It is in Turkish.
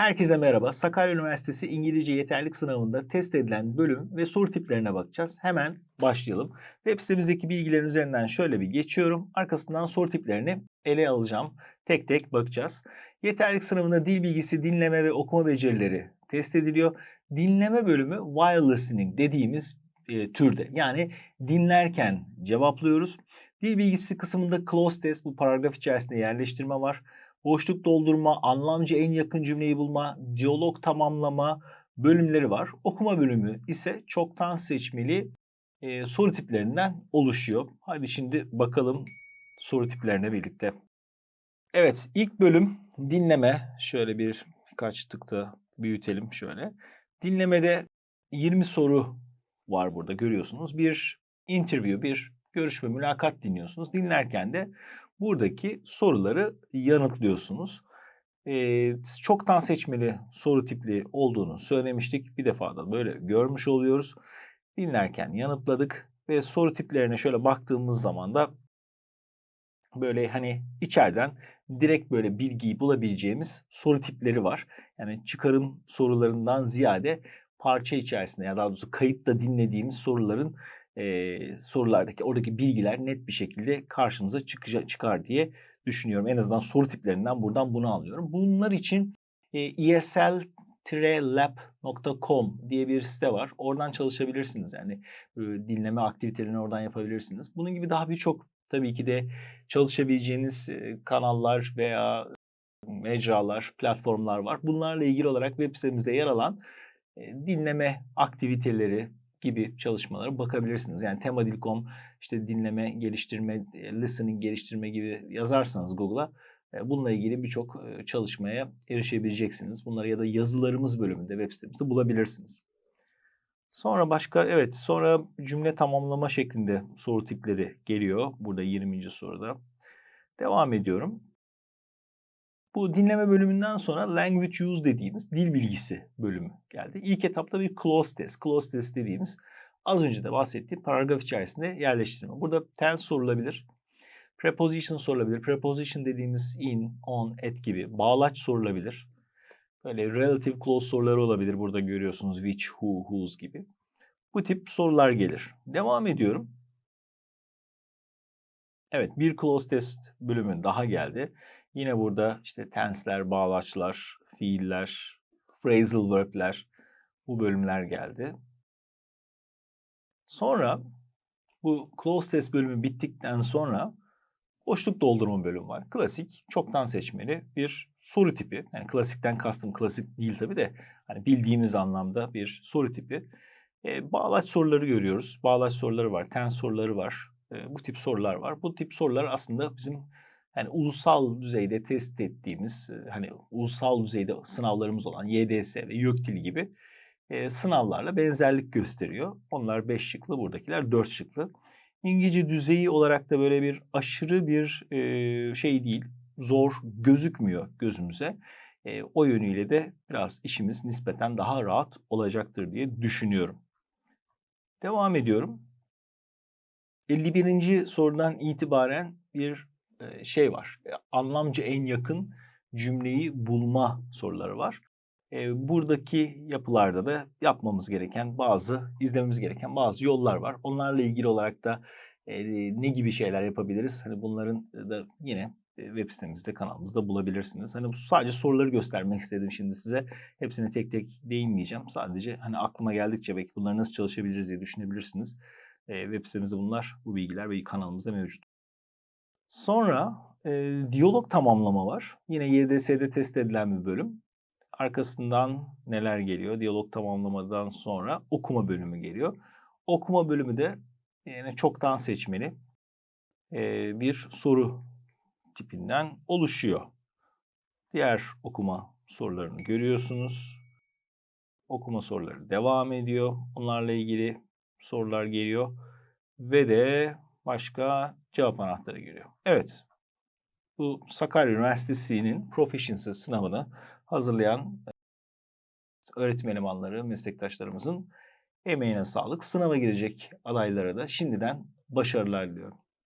Herkese merhaba. Sakarya Üniversitesi İngilizce Yeterlik Sınavında test edilen bölüm ve soru tiplerine bakacağız. Hemen başlayalım. Web sitemizdeki bilgilerin üzerinden şöyle bir geçiyorum. Arkasından soru tiplerini ele alacağım. Tek tek bakacağız. Yeterlik sınavında dil bilgisi, dinleme ve okuma becerileri test ediliyor. Dinleme bölümü while listening dediğimiz e, türde. Yani dinlerken cevaplıyoruz. Dil bilgisi kısmında close test bu paragraf içerisinde yerleştirme var boşluk doldurma, anlamcı en yakın cümleyi bulma, diyalog tamamlama bölümleri var. Okuma bölümü ise çoktan seçmeli e, soru tiplerinden oluşuyor. Hadi şimdi bakalım soru tiplerine birlikte. Evet ilk bölüm dinleme. Şöyle bir birkaç tıkta büyütelim şöyle. Dinlemede 20 soru var burada görüyorsunuz. Bir interview, bir görüşme, mülakat dinliyorsunuz. Dinlerken de buradaki soruları yanıtlıyorsunuz. Ee, çoktan seçmeli soru tipli olduğunu söylemiştik. Bir defa da böyle görmüş oluyoruz. Dinlerken yanıtladık ve soru tiplerine şöyle baktığımız zaman da böyle hani içeriden direkt böyle bilgiyi bulabileceğimiz soru tipleri var. Yani çıkarım sorularından ziyade parça içerisinde ya daha doğrusu kayıtla dinlediğimiz soruların e, sorulardaki oradaki bilgiler net bir şekilde karşımıza çıkacak, çıkar diye düşünüyorum. En azından soru tiplerinden buradan bunu alıyorum. Bunlar için e, esl-lab.com diye bir site var. Oradan çalışabilirsiniz. Yani e, dinleme aktivitelerini oradan yapabilirsiniz. Bunun gibi daha birçok tabii ki de çalışabileceğiniz e, kanallar veya mecralar, platformlar var. Bunlarla ilgili olarak web sitemizde yer alan e, dinleme aktiviteleri, gibi çalışmalara bakabilirsiniz. Yani temadil.com işte dinleme, geliştirme, listening geliştirme gibi yazarsanız Google'a bununla ilgili birçok çalışmaya erişebileceksiniz. Bunları ya da yazılarımız bölümünde web sitemizde bulabilirsiniz. Sonra başka evet sonra cümle tamamlama şeklinde soru tipleri geliyor. Burada 20. soruda. Devam ediyorum. Bu dinleme bölümünden sonra language use dediğimiz dil bilgisi bölümü geldi. İlk etapta bir clause test. Clause test dediğimiz az önce de bahsettiğim paragraf içerisinde yerleştirme. Burada tense sorulabilir. Preposition sorulabilir. Preposition dediğimiz in, on, at gibi bağlaç sorulabilir. Böyle relative clause soruları olabilir. Burada görüyorsunuz which, who, whose gibi. Bu tip sorular gelir. Devam ediyorum. Evet bir clause test bölümü daha geldi. Yine burada işte tense'ler, bağlaçlar, fiiller, phrasal verb'ler bu bölümler geldi. Sonra bu close test bölümü bittikten sonra boşluk doldurma bölümü var. Klasik, çoktan seçmeli bir soru tipi. Yani klasikten kastım klasik değil tabii de hani bildiğimiz anlamda bir soru tipi. E, bağlaç soruları görüyoruz. Bağlaç soruları var, tense soruları var. E, bu tip sorular var. Bu tip sorular aslında bizim yani ulusal düzeyde test ettiğimiz hani ulusal düzeyde sınavlarımız olan YDS ve YÖKDİL gibi e, sınavlarla benzerlik gösteriyor. Onlar 5 şıklı, buradakiler 4 şıklı. İngilizce düzeyi olarak da böyle bir aşırı bir e, şey değil, zor gözükmüyor gözümüze. E, o yönüyle de biraz işimiz nispeten daha rahat olacaktır diye düşünüyorum. Devam ediyorum. 51. sorudan itibaren bir şey var. Anlamca en yakın cümleyi bulma soruları var. Buradaki yapılarda da yapmamız gereken bazı, izlememiz gereken bazı yollar var. Onlarla ilgili olarak da ne gibi şeyler yapabiliriz? Hani bunların da yine web sitemizde, kanalımızda bulabilirsiniz. Hani sadece soruları göstermek istedim şimdi size. Hepsine tek tek değinmeyeceğim. Sadece hani aklıma geldikçe belki bunları nasıl çalışabiliriz diye düşünebilirsiniz. Web sitemizde bunlar, bu bilgiler ve kanalımızda mevcut. Sonra e, diyalog tamamlama var. Yine YDS'de test edilen bir bölüm. Arkasından neler geliyor? Diyalog tamamlamadan sonra okuma bölümü geliyor. Okuma bölümü de yine çoktan seçmeli e, bir soru tipinden oluşuyor. Diğer okuma sorularını görüyorsunuz. Okuma soruları devam ediyor. Onlarla ilgili sorular geliyor. Ve de başka cevap anahtarı giriyor. Evet. Bu Sakarya Üniversitesi'nin Proficiency sınavını hazırlayan öğretim elemanları, meslektaşlarımızın emeğine sağlık. Sınava girecek adaylara da şimdiden başarılar diliyorum.